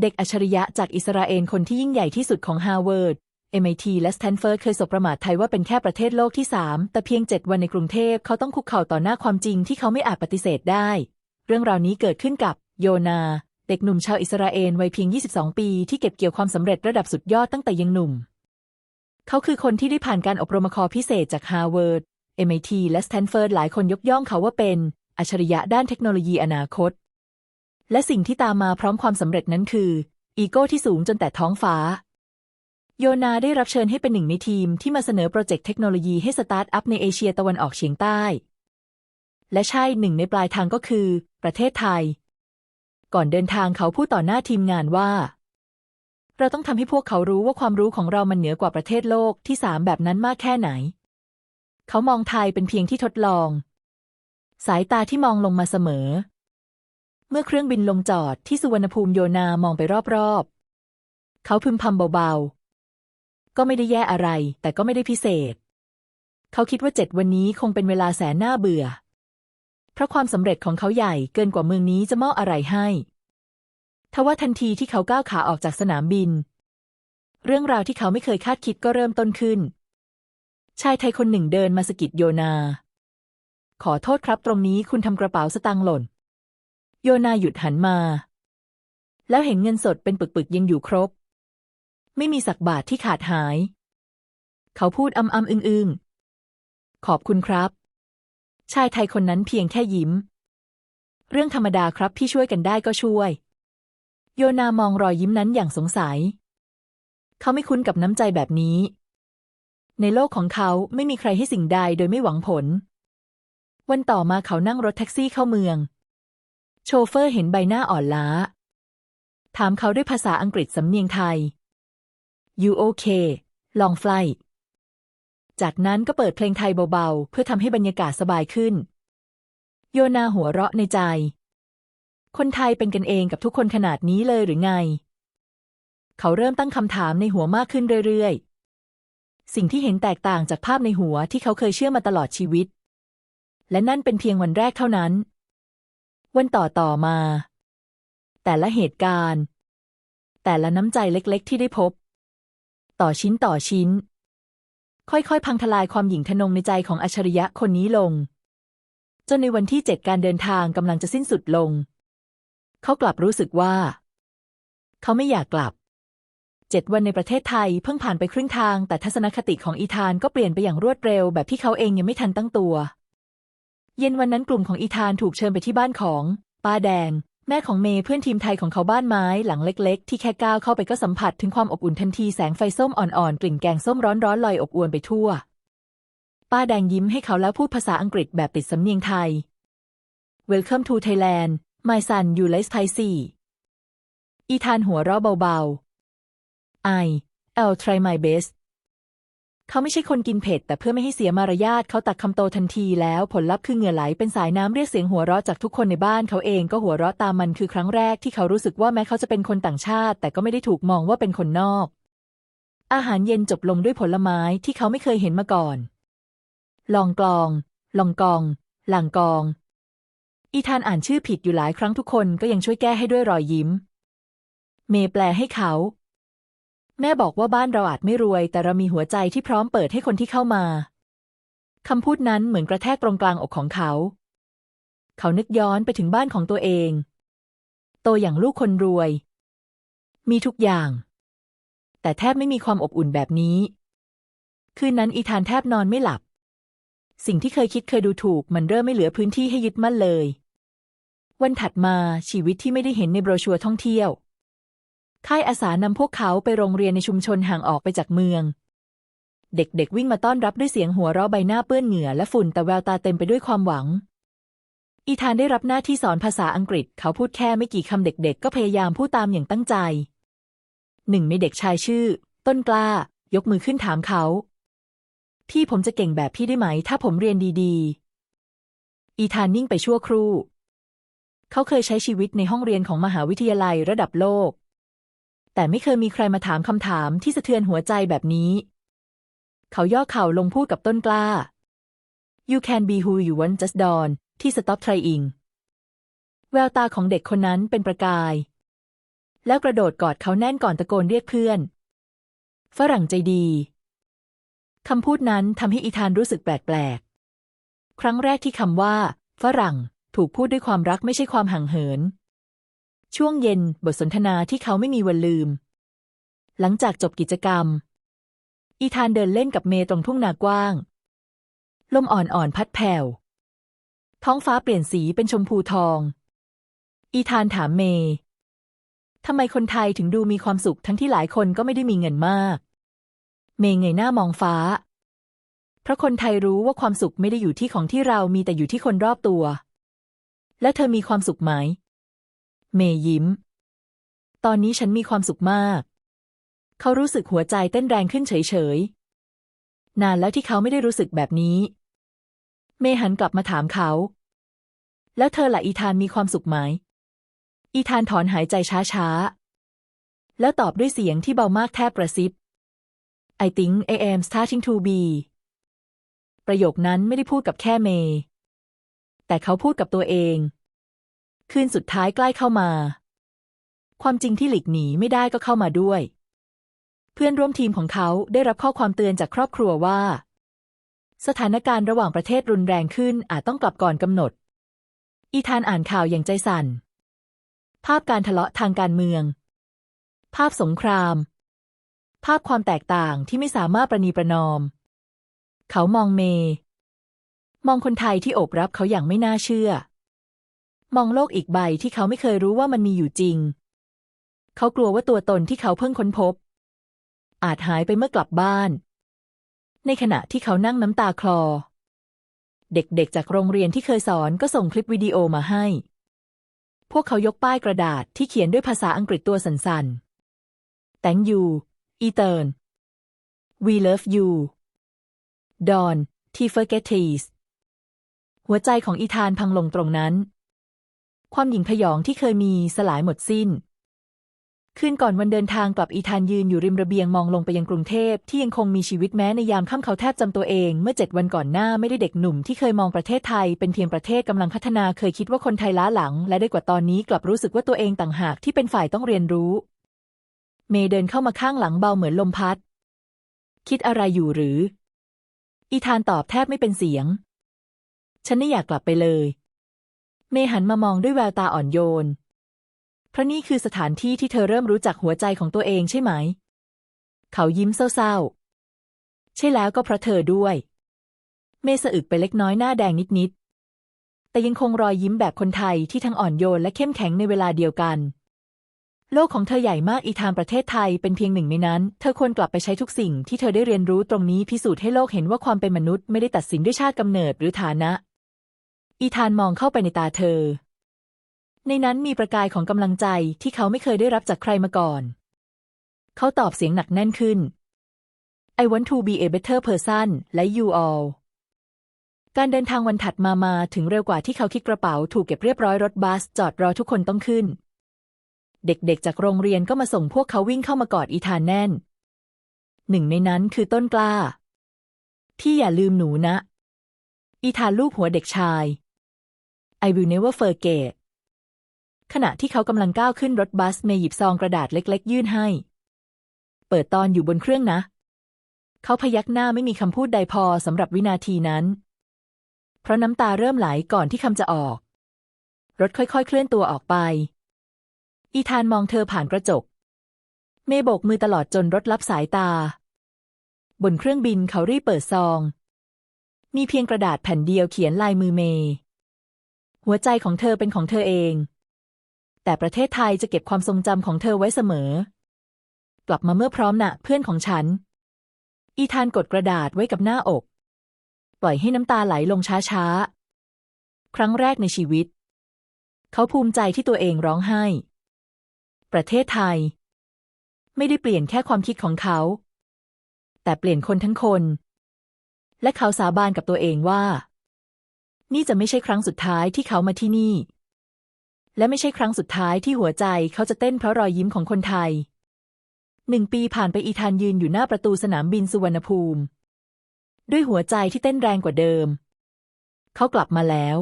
เด็กอัจฉริยะจากอิสราเอลคนที่ยิ่งใหญ่ที่สุดของฮาร์วาร์ด MIT และสแตนฟอร์ดเคยสบประมาทไทยว่าเป็นแค่ประเทศโลกที่สามแต่เพียงเจ็ดวันในกรุงเทพเขาต้องคุกเข่าต่อหน้าความจริงที่เขาไม่อาจปฏิเสธได้ เรื่องราวนี้เกิดขึ้นกับโยนา เด็กหนุ่มชาวอิสราเอลวัยเพียง 22 ปี ที่เก็บเกี่ยวความสำเร็จระดับสุดยอดตั้งแต่ยังหนุ่ม เขาคือคนที่ได้ผ่านการอบรมคอพิเศษจากฮาร์วาร์ด MIT และสแตนฟอร์ดหลายคนยกย่องเขาว่าเป็นอัจฉริยะด้านเทคโนโลยีอนาคต และสิ่งที่ตามมาพร้อมความสำเร็จนั้นคือ อีโก้ที่สูงจนแต่ท้องฟ้า โยนาได้รับเชิญให้เป็นหนึ่งในทีมที่มาเสนอโปรเจกต์เทคโนโลยีให้สตาร์ทอัพในเอเชียตะวันออกเฉียงใต้ และใช่หนึ่งในปลายทางก็คือ ประเทศไทย ก่อนเดินทางเขาพูดต่อหน้าทีมงานว่า เราต้องทำให้พวกเขารู้ว่าความรู้ของเรามันเหนือกว่าประเทศโลกที่สามแบบนั้นมากแค่ไหน เขามองไทยเป็นเพียงที่ทดลอง สายตาที่มองลงมาเสมอ เมื่อเครื่องบินลงจอดที่สุวรรณภูมิโยนามองไปรอบๆ เขาพึมพำเบาๆ ก็ไม่ได้แย่อะไร แต่ก็ไม่ได้พิเศษ เขาคิดว่าเจ็ดวันนี้คงเป็นเวลาแสนน่าเบื่อ เพราะความสำเร็จของเขาใหญ่เกินกว่าเมืองนี้จะมอบอะไรให้ทว่าทันทีที่เขาก้าวขาออกจากสนามบิน เรื่องราวที่เขาไม่เคยคาดคิดก็เริ่มต้นขึ้น ชายไทยคนหนึ่งเดินมาสกิดโยนา ขอโทษครับตรงนี้คุณทำกระเป๋าสตางค์หล่น โยนาหยุดหันมา แล้วเห็นเงินสดเป็นปึกๆยังอยู่ครบ ไม่มีสักบาทที่ขาดหาย เขาพูดอำอำอึ้งอึงขอบคุณครับ ชายไทยคนนั้นเพียงแค่ยิ้ม เรื่องธรรมดาครับพี่ช่วยกันได้ก็ช่วย โยนามองรอยยิ้มนั้นอย่างสงสัย เขาไม่คุ้นกับน้ำใจแบบนี้ ในโลกของเขาไม่มีใครให้สิ่งใดโดยไม่หวังผล วันต่อมาเขานั่งรถแท็กซี่เข้าเมือง ชเฟอร์เห็นใบหน้าอ่อนล้า ถามเขาด้วยภาษาอังกฤษสำเนียงไทย You okay long flight จากนั้นก็เปิดเพลงไทยเบาๆ เพื่อทำให้บรรยากาศสบายขึ้น โยนาหัวเราะในใจ คนไทยเป็นกันเองกับทุกคนขนาดนี้เลยหรือไง เขาเริ่มตั้งคำถามในหัวมากขึ้นเรื่อยๆ สิ่งที่เห็นแตกต่างจากภาพในหัวที่เขาเคยเชื่อมาตลอดชีวิต และนั่นเป็นเพียงวันแรกเท่านั้น วันต่อต่อมา แต่ละเหตุการณ์ แต่ละน้ำใจเล็กๆ ที่ได้พบ ต่อชิ้นต่อชิ้น ค่อยๆ พังทลายความหยิ่งทะนงในใจของอัจฉริยะคนนี้ลง จนในวันที่เจ็ดการเดินทางกำลังจะสิ้นสุดลง เขากลับรู้สึกว่า เขาไม่อยากกลับเจ็ดวันในประเทศไทยเพิ่งผ่านไปครึ่งทาง แต่ทัศนคติของอีธานก็เปลี่ยนไปอย่างรวดเร็วแบบที่เขาเองยังไม่ทันตั้งตัว เย็นวันนั้นกลุ่มของอีธานถูกเชิญไปที่บ้านของ ป้าแดง แม่ของเมย์เพื่อนทีมไทยของเขาบ้านไม้หลังเล็ก ๆ ที่แค่ก้าวเข้าไปก็สัมผัสถึงความอบอุ่นทันทีแสงไฟส้มอ่อนๆกลิ่นแกงส้มร้อนๆลอยอบอวนไปทั่ว ป้าแดงยิ้มให้เขาแล้วพูดภาษาอังกฤษแบบติดสำเนียงไทย Welcome to Thailand my son you like spicy อีธานหัวเราะเบาๆ I I'll try my best เขาไม่ใช่คนกินเผ็ดแต่เพื่อไม่ให้เสียมารยาทเขาตักคำโตทันทีแล้วผลลัพธ์คือเหงื่อไหลเป็นสายน้ำเรียกเสียงหัวเราะจากทุกคนในบ้านเขาเองก็หัวเราะตามมันคือครั้งแรกที่เขารู้สึกว่าแม้เขาจะเป็นคนต่างชาติ แต่ก็ไม่ได้ถูกมองว่าเป็นคนนอก อาหารเย็นจบลงด้วยผลไม้ที่เขาไม่เคยเห็นมาก่อน ลองกลอง ลองกอง หลังกอง อีธานอ่านชื่อผิดอยู่หลายครั้งทุกคนก็ยังช่วยแก้ให้ด้วยรอยยิ้ม เมย์แปลให้เขา แม่บอกว่าบ้านเราอาจไม่รวย แต่เรามีหัวใจที่พร้อมเปิดให้คนที่เข้ามา คำพูดนั้นเหมือนกระแทกตรงกลางอกของเขา เขานึกย้อนไปถึงบ้านของตัวเอง โตอย่างลูกคนรวย มีทุกอย่าง แต่แทบไม่มีความอบอุ่นแบบนี้ คืนนั้นอีธานแทบนอนไม่หลับ สิ่งที่เคยคิดเคยดูถูก มันเริ่มไม่เหลือพื้นที่ให้ยึดมั่นเลย วันถัดมาชีวิตที่ไม่ได้เห็นในโบรชัวร์ท่องเที่ยว ค่ายอาสานำพวกเขาไปโรงเรียนในชุมชนห่างออกไปจากเมือง เด็กๆวิ่งมาต้อนรับด้วยเสียงหัวเราะใบหน้าเปื้อนเหงื่อและฝุ่นแต่แววตาเต็มไปด้วยความหวัง อีธานได้รับหน้าที่สอนภาษาอังกฤษ เขาพูดแค่ไม่กี่คำเด็กๆ ก็พยายามพูดตามอย่างตั้งใจ หนึ่งในเด็กชายชื่อ ต้นกล้า ยกมือขึ้นถามเขา พี่ผมจะเก่งแบบพี่ได้ไหม ถ้าผมเรียนดีๆ อีธานนิ่งไปชั่วครู่ เขาเคยใช้ชีวิตในห้องเรียนของมหาวิทยาลัยระดับโลก แต่ไม่เคยมีใครมาถามคำถามที่สะเทือนหัวใจแบบนี้ เขาย่อเข่าลงพูดกับต้นกล้า You can be who you want just don ที่ stop trying แววตาของเด็กคนนั้นเป็นประกาย แล้วกระโดดกอดเขาแน่นก่อนตะโกนเรียกเพื่อน ฝรั่งใจดี คำพูดนั้นทำให้อีธานรู้สึกแปลกๆ ครั้งแรกที่คำว่า ฝรั่ง ถูกพูดด้วยความรักไม่ใช่ความห่างเหิน ช่วงเย็นบทสนทนาที่เขาไม่มีวันลืม หลังจากจบกิจกรรม อีธานเดินเล่นกับเมย์ตรงทุ่งนากว้าง ลมอ่อนๆพัดแผ่ว ท้องฟ้าเปลี่ยนสีเป็นชมพูทอง อีธานถามเมย์ทำไมคนไทยถึงดูมีความสุขทั้งที่หลายคนก็ไม่ได้มีเงินมาก เมย์เงยหน้ามองฟ้า เพราะคนไทยรู้ว่าความสุขไม่ได้อยู่ที่ของที่เรามีแต่อยู่ที่คนรอบตัว และเธอมีความสุขไหม เมย์ยิ้ม ตอนนี้ฉันมีความสุขมาก เขารู้สึกหัวใจเต้นแรงขึ้นเฉยๆ นานแล้วที่เขาไม่ได้รู้สึกแบบนี้ เมย์หันกลับมาถามเขา แล้วเธอล่ะอีธานมีความสุขไหม อีธานถอนหายใจช้าๆ แล้วตอบด้วยเสียงที่เบามากแทบกระซิบ I think I am starting to be ประโยคนั้นไม่ได้พูดกับแค่เมย์แต่เขาพูดกับตัวเอง คืนสุดท้ายใกล้เข้ามา ความจริงที่หลีกหนีไม่ได้ก็เข้ามาด้วย เพื่อนร่วมทีมของเขาได้รับข้อความเตือนจากครอบครัวว่า สถานการณ์ระหว่างประเทศรุนแรงขึ้นอาจต้องกลับก่อนกำหนด อีธานอ่านข่าวอย่างใจสั่น ภาพการทะเลาะทางการเมือง ภาพสงคราม ภาพความแตกต่างที่ไม่สามารถประนีประนอม เขามองเม มองคนไทยที่โอบรับเขาอย่างไม่น่าเชื่อ มองโลกอีกใบที่เขาไม่เคยรู้ว่ามันมีอยู่จริง เขากลัวว่าตัวตนที่เขาเพิ่งค้นพบ อาจหายไปเมื่อกลับบ้าน ในขณะที่เขานั่งน้ำตาคลอ เด็กๆจากโรงเรียนที่เคยสอนก็ส่งคลิปวิดีโอมาให้ พวกเขายกป้ายกระดาษที่เขียนด้วยภาษาอังกฤษตัวสั่นๆ Thank you Ethan We love you Don T forgettes หัวใจของอีธานพังลงตรงนั้น ความหยิ่งพยองที่เคยมีสลายหมดสิ้น คืนก่อนวันเดินทางกลับอีธานยืนอยู่ริมระเบียงมองลงไปยังกรุงเทพที่ยังคงมีชีวิตแม้ในยามค่ำเขาแทบจำตัวเองเมื่อเจ็ดวันก่อนหน้าไม่ได้เด็กหนุ่มที่เคยมองประเทศไทยเป็นเพียงประเทศกำลังพัฒนาเคยคิดว่าคนไทยล้าหลัง และได้กว่าตอนนี้กลับรู้สึกว่าตัวเองต่างหากที่เป็นฝ่ายต้องเรียนรู้ เมย์เดินเข้ามาข้างหลังเบาเหมือนลมพัด คิดอะไรอยู่หรือ อีธานตอบแทบไม่เป็นเสียง ฉันไม่อยากกลับไปเลย เมย์หันมามองด้วยแววตาอ่อนโยน เพราะนี่คือสถานที่ที่เธอเริ่มรู้จักหัวใจของตัวเองใช่ไหม เขายิ้มเศร้าๆ ใช่แล้วก็เพราะเธอด้วย เมย์สะอึกไปเล็กน้อยหน้าแดงนิดๆ แต่ยังคงรอยยิ้มแบบคนไทยที่ทั้งอ่อนโยนและเข้มแข็งในเวลาเดียวกัน โลกของเธอใหญ่มากอีทางประเทศไทยเป็นเพียงหนึ่งในนั้น เธอควรกลับไปใช้ทุกสิ่งที่เธอได้เรียนรู้ตรงนี้พิสูจน์ให้โลกเห็นว่าความเป็นมนุษย์ไม่ได้ตัดสินด้วยชาติกำเนิดหรือฐานะ อีธานมองเข้าไปในตาเธอ ในนั้นมีประกายของกำลังใจที่เขาไม่เคยได้รับจากใครมาก่อน เขาตอบเสียงหนักแน่นขึ้น I want to be a better person like you all การเดินทางวันถัดมามาถึงเร็วกว่าที่เขาคิดกระเป๋าถูกเก็บเรียบร้อยรถบัสจอดรอทุกคนต้องขึ้น เด็กๆจากโรงเรียนก็มาส่งพวกเขาวิ่งเข้ามากอดอีธานแน่น หนึ่งในนั้นคือต้นกล้าที่อย่าลืมหนูนะ อีธานลูบหัวเด็กชาย I will never forget ขณะที่เขากำลังก้าวขึ้นรถบัสเมย์หยิบซองกระดาษเล็ก ๆ ยื่นให้ เปิดตอนอยู่บนเครื่องนะ เขาพยักหน้าไม่มีคำพูดใดพอสำหรับวินาทีนั้น เพราะน้ำตาเริ่มไหลก่อนที่คำจะออก รถค่อยๆ เคลื่อนตัวออกไป อีธานมองเธอผ่านกระจก เมย์โบกมือตลอดจนรถลับสายตา บนเครื่องบินเขารีบเปิดซอง มีเพียงกระดาษแผ่นเดียวเขียนลายมือเมย์ หัวใจของเธอเป็นของเธอเอง แต่ประเทศไทยจะเก็บความทรงจำของเธอไว้เสมอ กลับมาเมื่อพร้อมนะเพื่อนของฉัน อีธานกดกระดาษไว้กับหน้าอก ปล่อยให้น้ำตาไหลลงช้าๆ ครั้งแรกในชีวิต เขาภูมิใจที่ตัวเองร้องไห้ ประเทศไทย ไม่ได้เปลี่ยนแค่ความคิดของเขา แต่เปลี่ยนคนทั้งคน และเขาสาบานกับตัวเองว่า นี่จะไม่ใช่ครั้งสุดท้ายที่เขามาที่นี่ และไม่ใช่ครั้งสุดท้ายที่หัวใจเขาจะเต้นเพราะรอยยิ้มของคนไทยหนึ่งปีผ่านไปอีธานยืนอยู่หน้าประตูสนามบินสุวรรณภูมิ ด้วยหัวใจที่เต้นแรงกว่าเดิม เขากลับมาแล้ว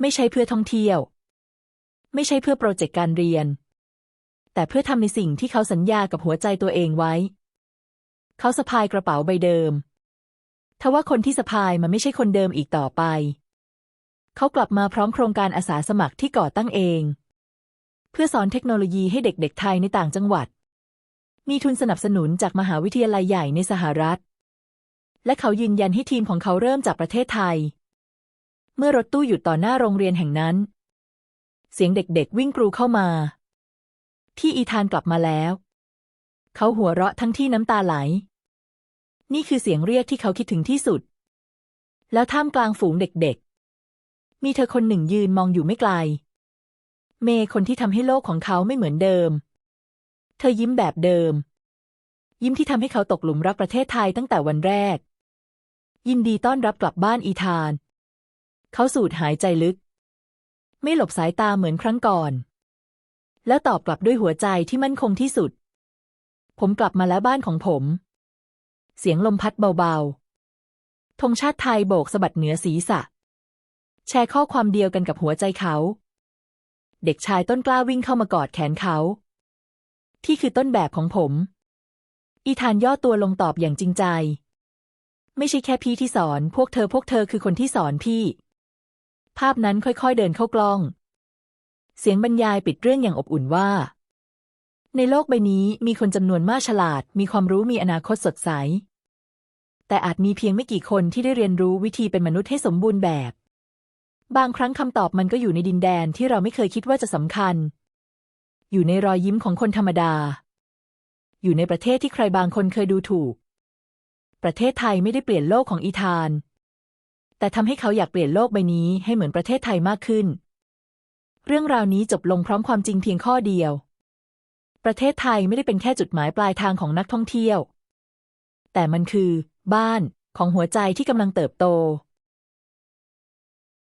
ไม่ใช่เพื่อท่องเที่ยว ไม่ใช่เพื่อโปรเจกต์การเรียน แต่เพื่อทำในสิ่งที่เขาสัญญากับหัวใจตัวเองไว้ เขาสะพายกระเป๋าใบเดิม ทว่าคนที่สะพายมันไม่ใช่คนเดิมอีกต่อไป เขากลับมาพร้อมโครงการอาสาสมัครที่ก่อตั้งเอง เพื่อสอนเทคโนโลยีให้เด็กๆไทยในต่างจังหวัด มีทุนสนับสนุนจากมหาวิทยาลัยใหญ่ในสหรัฐ และเขายืนยันให้ทีมของเขาเริ่มจากประเทศไทย เมื่อรถตู้หยุดต่อหน้าโรงเรียนแห่งนั้น เสียงเด็กๆวิ่งกรูเข้ามาที่อีธานกลับมาแล้ว เขาหัวเราะทั้งที่น้ำตาไหล นี่คือเสียงเรียกที่เขาคิดถึงที่สุด แล้วท่ามกลางฝูงเด็กๆ มีเธอคนหนึ่งยืนมองอยู่ไม่ไกล เมย์คนที่ทำให้โลกของเขาไม่เหมือนเดิม เธอยิ้มแบบเดิม ยิ้มที่ทำให้เขาตกหลุมรักประเทศไทยตั้งแต่วันแรก ยินดีต้อนรับกลับบ้านอีธาน เขาสูดหายใจลึก ไม่หลบสายตาเหมือนครั้งก่อน แล้วตอบกลับด้วยหัวใจที่มั่นคงที่สุด ผมกลับมาแล้วบ้านของผม เสียงลมพัดเบาๆธงชาติไทยโบกสะบัดเหนือศีรษะ แชร์ข้อความเดียวกันกับหัวใจเขา เด็กชายต้นกล้าวิ่งเข้ามากอดแขนเขา ที่คือต้นแบบของผม อีธานย่อตัวลงตอบอย่างจริงใจ ไม่ใช่แค่พี่ที่สอน พวกเธอพวกเธอคือคนที่สอนพี่ ภาพนั้นค่อยๆเดินเข้ากล้อง เสียงบรรยายปิดเรื่องอย่างอบอุ่นว่า ในโลกใบนี้มีคนจำนวนมากฉลาด มีความรู้มีอนาคตสดใส แต่อาจมีเพียงไม่กี่คนที่ได้เรียนรู้วิธีเป็นมนุษย์ให้สมบูรณ์แบบ บางครั้งคำตอบมันก็อยู่ในดินแดนที่เราไม่เคยคิดว่าจะสำคัญ อยู่ในรอยยิ้มของคนธรรมดา อยู่ในประเทศที่ใครบางคนเคยดูถูก ประเทศไทยไม่ได้เปลี่ยนโลกของอีธาน แต่ทำให้เขาอยากเปลี่ยนโลกใบนี้ให้เหมือนประเทศไทยมากขึ้น เรื่องราวนี้จบลงพร้อมความจริงเพียงข้อเดียว ประเทศไทยไม่ได้เป็นแค่จุดหมายปลายทางของนักท่องเที่ยว แต่มันคือ บ้านของหัวใจที่กำลังเติบโต